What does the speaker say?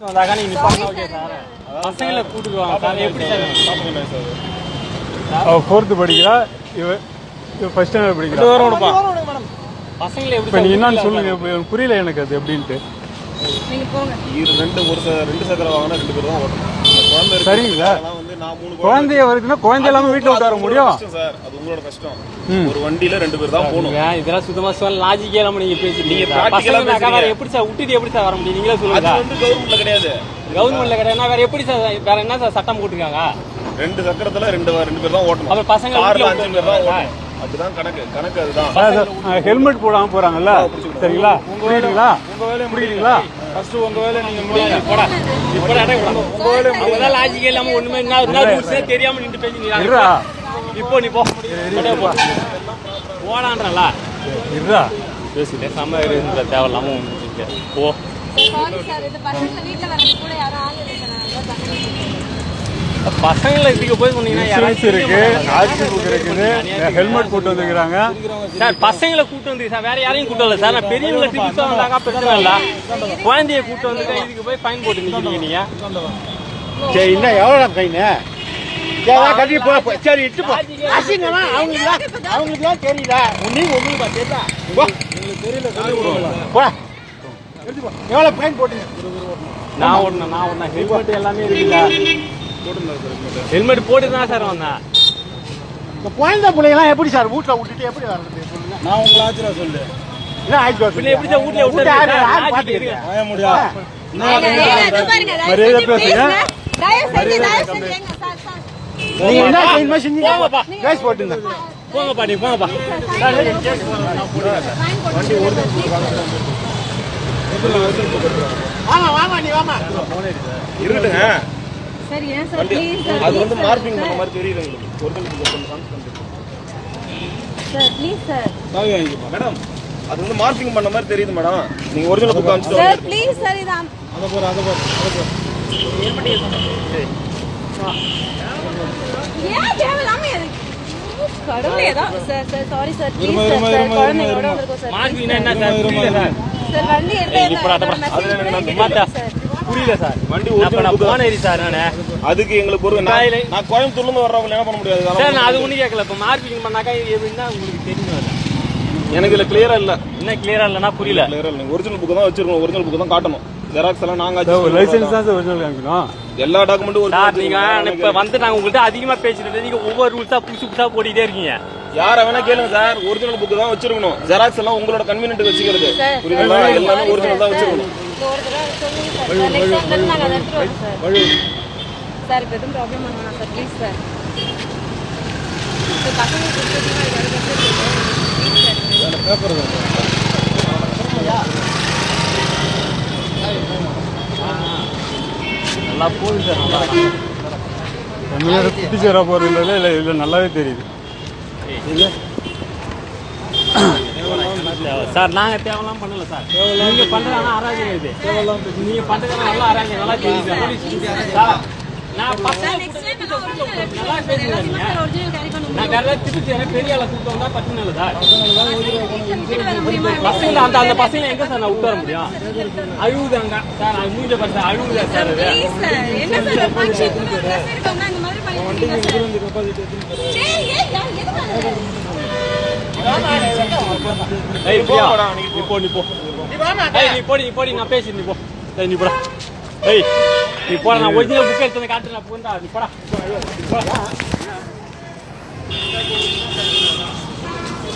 வந்தாக்கா நீங்க நிப்பாட்டினா okay sir பசங்களை கூட்டிட்டு வாங்க சார் எப்படி சார் அவ ஃபோர்த்து படிக்கிறா. இவ இவ ஃபர்ஸ்ட் ஸ்டாண்டர்ட் படிக்கிறா. பசங்களை எப்படி இப்போ சார் நீ என்னன்னு சொல்லுங்க. இப்போ எனக்கு புரியல எனக்கு அது எப்படின்ட்டு. ரெண்டு ஒரு ச- ரெண்டு சக்கரம் வாங்கினா ரெண்டு பேர் தான் ஓட்டணும். குழந்தை குழந்தைய வருதுன்னா குழந்தை இல்லாம வீட்டில் அது முடியும். சார். அது உங்களோட கஷ்டம். ஒரு வண்டியில ரெண்டு பேர் தான் போகணும். இதெல்லாம் சுத்தமா சொல்ல லாஜிக்கே இல்லாம நீங்க பேசுறீங்க. எப்படி சார் விட்டுட்டு எப்படி சார் வர முடியும்? நீங்களே அது சொல்லுங்க வந்து கவர்மெண்ட்ல கிடையாது. கவர்மெண்ட்ல கிடையாது. வேற எப்படி சார் வேற என்ன சார் சட்டம் போட்டுருக்காங்க? ரெண்டு சக்கரத்துல ரெண்டு ரெண்டு பேர் தான் ஓட்டணும். அப்புறம் பசங்க கார்ல அஞ்சு பேர் தான். ஓட்டணும். அதுதான் கணக்கு. கணக்கு அதுதான். ஹெல்மெட் போடாம போறாங்கல்ல? சரிங்களா? புரியுதுங்களா? புரியுதுங்களா? ஃபர்ஸ்ட் உங்க வேலை நீங்க முடியுங்க போடா. இப்போ அவங்க தான் லாஜிக்கே இல்லாம ஒண்ணுமே என்ன என்ன ரூல்ஸே தெரியாம நின்று இப்போ நீ போ. போடான்றல. இருடா. பேசிட்டே செம்ம இருந்த தேவையில்லாம. போ. வரது கூட யாரும் ஆள் இல்லை சார் நான் அதான் பசங்க பசங்களை இதுக்கு போய் இன்சூரன்ஸ் இருக்கு ஆர்சி புக் இருக்குது ஹெல்மெட் போட்டு வந்துக்கிறாங்க. சார் பசங்களை கூட்டு வந்து சார் வேற யாரையும் கூட்டு வரல. சார் நான் பெரியவங்களை திருப்பி வந்தாக்கா பிரச்சனை இல்ல. குழந்தைய கூட்டு வந்து இதுக்கு போய் ஃபைன் போட்டு நிக்கிறீங்க நீங்க. சரி என்ன எவ்வளோ கைனு சரி கட்டி போ. சரி இட்டு போ. அவங்களுக்கு அவங்களுக்குலாம் தெரியல நீங்க உங்களுக்கு தெரியல போ போ எடுத்து போ. எவ்வளோ ஃபைன் போட்டீங்க? நான் ஒண்ணு நான் ஒண்ணு ஹெல்மெட் எல்லாமே இருக்குல்ல ஹெல்மெட் போட்டு தான் சார் வந்தேன். இந்த குழந்தை பிள்ளைங்களாம் எப்படி சார் வீட்டில் விட்டுட்டு எப்படி வர்றது? சொல்லுங்க. நான் உங்களை ஆச்சரியா சொல்லு. என்ன பின்ன எப்படி சார் வீட்டுல வீட்டு யாரு யார் விட்டு பார்த்துக்கிறீங்க ஆய முடியா? மரியாதை பேசுங்க. நீங்க என்ன செய்யணுமோ செஞ்சீங்க? போங்கப்பா. கேஸ் போட்டுங்க. போங்கப்பா நீ போங்கப்பா. ஃபைன் போட்டு வாமா வாமா நீ வாமா. இருக்கட்டுங்க சரி ஏன் சார்? ப்ளீஸ் சார் அது வந்து மார்க்கிங் பண்ண மாதிரி தெரியுது உங்களுக்கு original sir. Please sir. Madam. அது வந்து மார்க்கிங் பண்ண மாதிரி தெரியுது மேடம். நீங்க ஒரிஜினல் புக் காமிச்சிட்டு சார் ப்ளீஸ் சார் இது அம்- ஏன் எதுக்கு? கடவுளே ஏதோ- sir sir sorry sir please sir sir குழந்தைங்களோட வந்திருக்கோம் சார் என்ன சார். புரியல சார் வண்டி மாத்தா. சார். புரியல சார். வண்டி அப்ப original நான் அதுக்கு எங்களுக்கு ஒரு நான் கோயம்புத்தூர்ல இருந்து வர்றவங்க என்ன பண்ண முடியாது? சார் நான் அது ஒண்ணு கேட்கல. இப்ப மார்க்கிங் பண்ணாக்கா எப்படின்னா உங்களுக்கு தெரியும். எனக்கு இதுல கிளியரா இல்ல. என்ன கிளியரா இல்லைன்னா புரியல. கிளியரா இல்ல. ஒரிஜினல் புக் தான் வச்சிருக்கணும். ஒரிஜினல் புக் தான் காட்டணும். ஜெராக்ஸ் எல்லாம் நாங்க லைசன்ஸ் தான் சார் ஒரிஜினல் காமிக்கணும். எல்லா டாக்குமெண்ட்டும் சார் நீங்க இப்ப வந்து நாங்க உங்கள்ட்ட அதிகமா பேசிட்டு நீங்க ஒவ்வொரு ரூல்ஸா புதுசு புதுசா போட்டுட்டே இருக்கீங்க. யார வேணா கேளுங்க சார். ஒரிஜினல் புக் தான் வச்சிருக்கணும். ஜெராக்ஸ் எல்லாம் உங்களோட கன்வீனியன்ட் வச்சுக்கிறது. சார், புரியுதுங்களா? சார், எல்லாமே சாரி ஒரிஜினல் தான் சார். வச்சிருக்கணும் இந்த ஒரு தடவை சொல்லுங்க சார் நாங்கள் தேவையெல்லாம் பண்ணல சார். நீங்கள் பண்ணுறது ஆனால் அராஜகம் இது. நீங்கள் பண்ணுறது நல்லா அராஜகம் நல்லா தெரியுது சார் சார், இப்ப எதுவும் problem பண்ண வேணாம் சார், please சார். சார், பசங்க கொடுத்ததுன்னா இது அதுக்கப்புறம் கேட்குறேன். Please sir. நல்லா போகுது சார் நல்லா தமிழ்நாடு குட்டிச்சேரா போறதுல இல்லை இல்லை நல்லாவே தெரியுது சார் நாங்க தேவையெல்லாம் பண்ணல சார் நீங்க பண்றதான அராஜகம் இது நீங்க பண்றது நல்லா அராஜகம் நல்லா தெரியுது சார் நான் பசங்க Next time நான் original எடுத்துட்டு நல்லா வரேன் சார். பேசுறீங்க எல்லாத்தையுமே சார் original carry பண்ண நான் முடியும். வேற ஏதாவது திட்டு செய்யறேன், பெரிய ஆளை கூப்பிட்டு வந்தா பிரச்சனை இல்லை சார் வீட்டுல விட்டுட்டு வர முடியுமா? பசங்க அந்த அந்த பசங்களை எங்க சார் நான் விட்டு வர முடியும் அழுகுதாங்க சார் அது மூஞ்ச பார்த்து அழுகுதா சார் அது Please சார். என்ன சார் ஒரு function க்கு ஒரு dress எடுக்கணும்னா இந்த மாதிரி பண்ணிட்டு இருக்கீங்க சார். சரி, ஏன், ஏன், எதுக்கு வர? ஏய் பிரியா நீ போ நீ போ ஏய் நீ போடி நீ போடி நான் பேசி நீ போ ஏய் நீ போடா ஏய் நீ நீ போட நான் ஒரிஜினல் புக் எடுத்து காட்டுறேன். போண்டா நீ போடா.